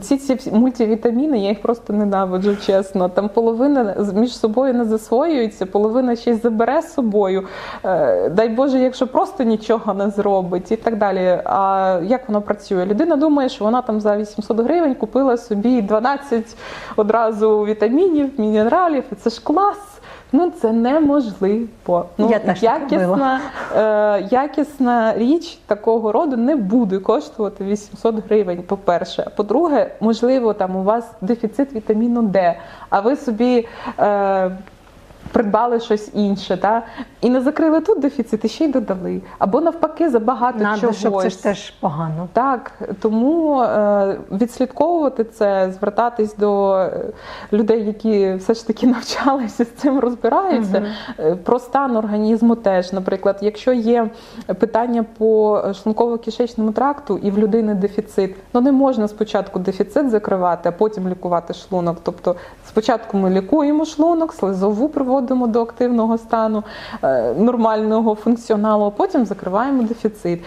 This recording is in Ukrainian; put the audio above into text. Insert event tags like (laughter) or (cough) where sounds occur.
Ці ці мультивітаміни, я їх просто ненавиджу, чесно. Там половина між собою не засвоюється, половина й забере з собою. Е, Дай Боже, якщо просто нічого не зробить і так далі. А як воно працює? Людина думає, що вона там за 800 гривень купила собі 12 одразу вітамінів, мінералів. Це ж клас. Ну це неможливо. Ну Я теж так якісна, е, якісна річ такого роду не буде коштувати 800 гривень. По-перше, а по-друге, можливо, там у вас дефіцит вітаміну Д, а ви собі. Е, Придбали щось інше, та і не закрили тут дефіцит, і ще й додали. Або навпаки, забагато Надо, чогось. щоб це ж теж погано. Так, тому е, відслідковувати це, звертатись до е, людей, які все ж таки (laughs) навчалися з цим розбираються. Е, Про стан організму теж. Наприклад, якщо є питання по шлунково-кишечному тракту і в людини дефіцит, ну не можна спочатку дефіцит закривати, а потім лікувати шлунок. Тобто спочатку ми лікуємо шлунок, слизову приводимо до активного стану, е, нормального функціоналу, а потім закриваємо дефіцит.